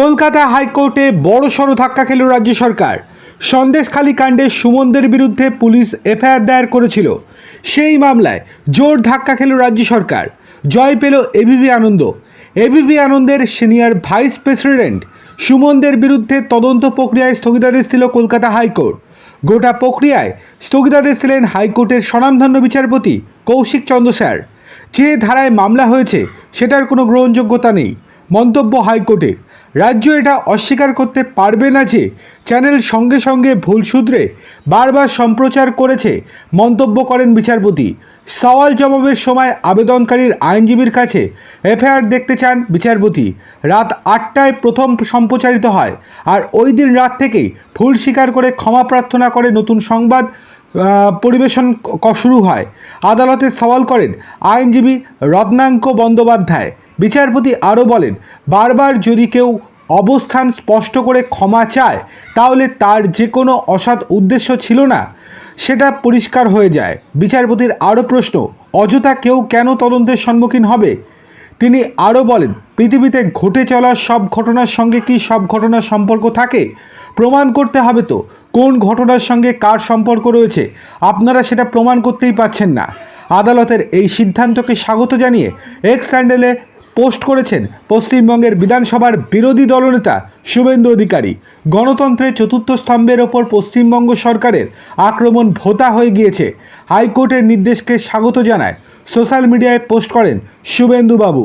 কলকাতা হাইকোর্টে বড় সড় ধাক্কা খেল রাজ্য সরকার। সন্দেশখালী কাণ্ডে সুমনদের বিরুদ্ধে পুলিশ এফআইআর দায়ের করেছিল। সেই মামলায় জোর ধাক্কা খেল রাজ্য সরকার। জয় পেল এবিপি আনন্দ। এবিপি আনন্দের সিনিয়র ভাইস প্রেসিডেন্ট সুমনদের বিরুদ্ধে তদন্ত প্রক্রিয়ায় স্থগিতাদেশ দিল কলকাতা হাইকোর্ট। গোটা প্রক্রিয়ায় স্থগিতাদেশ দিলেন হাইকোর্টের স্বনামধন্য বিচারপতি কৌশিক চন্দ্র স্যার। যে ধারায় মামলা হয়েছে, সেটার কোনো গ্রহণযোগ্যতা নেই। মন্তব্য হাইকোর্টের। রাজ্য এটা অস্বীকার করতে পারবে না যে চ্যানেল সঙ্গে সঙ্গে ভুল সূত্রে বারবার সম্প্রচার করেছে মন্তব্য করেন বিচারপতি। সওয়াল জবাবের সময় আবেদনকারীর আইনজীবীর কাছে এফআইআর দেখতে চান বিচারপতি। রাত আটটায় প্রথম সম্প্রচারিত হয় আর ওই দিন রাত থেকেই ভুল স্বীকার করে ক্ষমা প্রার্থনা করে নতুন সংবাদ পরিবেশন শুরু হয়। আদালতে সওয়াল করেন আইনজীবী রত্নাঙ্ক বন্দ্যোপাধ্যায়। বিচারপতি আরও বলেন, বারবার যদি কেউ অবস্থান স্পষ্ট করে ক্ষমা চায়, তাহলে তার যে কোনো অসৎ উদ্দেশ্য ছিল না, সেটা পরিষ্কার হয়ে যায়। বিচারপতির আরও প্রশ্ন, অযথা কেউ কেন তদন্তের সম্মুখীন হবে? তিনি আরও বলেন, পৃথিবীতে ঘটে চলা সব ঘটনার সঙ্গে কি সব ঘটনার সম্পর্ক থাকে? প্রমাণ করতে হবে তো, কোন ঘটনার সঙ্গে কার সম্পর্ক রয়েছে? আপনারা সেটা প্রমাণ করতেই পাচ্ছেন না। আদালতের এই সিদ্ধান্তকে স্বাগত জানিয়ে এক্স স্যান্ডেলে পোস্ট করেছেন পশ্চিমবঙ্গের বিধানসভার বিরোধী দলনেতা শুভেন্দু অধিকারী। গণতন্ত্রের চতুর্থ স্তম্ভের ওপর পশ্চিমবঙ্গ সরকারের আক্রমণ ভোতা হয়ে গিয়েছে। হাইকোর্টের নির্দেশকে স্বাগত জানায় সোশ্যাল মিডিয়ায় পোস্ট করেন শুভেন্দু বাবু